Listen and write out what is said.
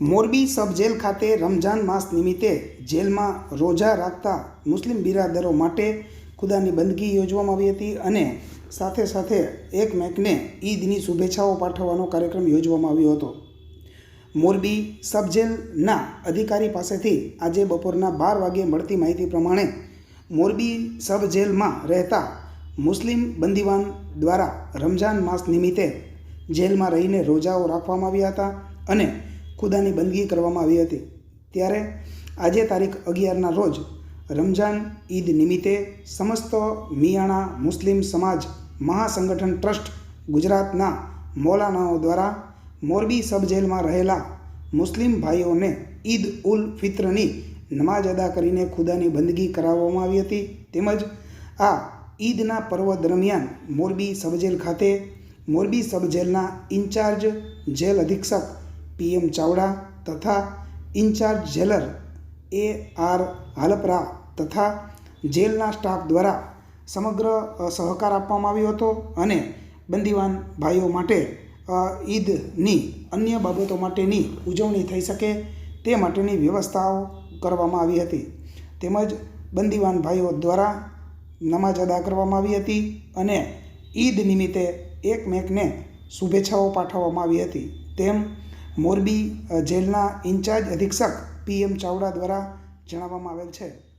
મોરબી સબ jail ખાતે રમજાન માસ નિમિત્તે જેલમાં રોજા રાખતા મુસ્લિમ બિરાદરો માટે ખુદાની બંદગી યોજવામાં આવી હતી અને સાથે સાથે એકમેકને ઈદની શુભેચ્છાઓ પાઠવવાનો કાર્યક્રમ યોજવામાં આવ્યો હતો. મોરબી સબ જેલના અધિકારી પાસેથી આજે બપોરના બાર વાગ્યે મળતી માહિતી પ્રમાણે મોરબી સબ જેલમાં રહેતા મુસ્લિમ બંદીવાન દ્વારા રમજાન માસ નિમિત્તે જેલમાં રહીને રોજાઓ રાખવામાં આવ્યા હતા અને ખુદાની બંદગી કરવામાં આવી હતી. ત્યારે આજે તારીખ અગિયારના રોજ રમજાન ઈદ નિમિત્તે સમસ્ત મિયાણા મુસ્લિમ સમાજ મહાસંગઠન ટ્રસ્ટ ગુજરાતના મૌલાનાઓ દ્વારા મોરબી સબ જેલમાં રહેલા મુસ્લિમ ભાઈઓને ઈદ ઉલ ફિત્રની નમાજ અદા કરીને ખુદાની બંદગી કરાવવામાં આવી હતી. તેમજ આ ઈદના પર્વ દરમિયાન મોરબી સબજેલ ખાતે મોરબી સબજેલના ઇન્ચાર્જ જેલ અધિક્ષક પીએમ ચાવડા તથા incharge jailer A R Halpara તથા જેલના સ્ટાફ દ્વારા સમગ્ર સહકાર આપવામાં આવ્યો હતો અને બંદીવાન ભાઈઓ માટે ઈદની અન્ય બાબતો માટેની ઉજવણી થઈ શકે તે માટેની વ્યવસ્થાઓ કરવામાં આવી હતી. તેમજ બંદીવાન ભાઈઓ દ્વારા નમાજ અદા કરવામાં આવી હતી અને ઈદ નિમિત્તે એકમેકને શુભેચ્છાઓ પાઠવવામાં આવી હતી. તેમ મોરબી જેલના ઇન્ચાર્જ અધિક્ષક પીએમ ચાવડા દ્વારા જણાવવામાં આવેલ છે.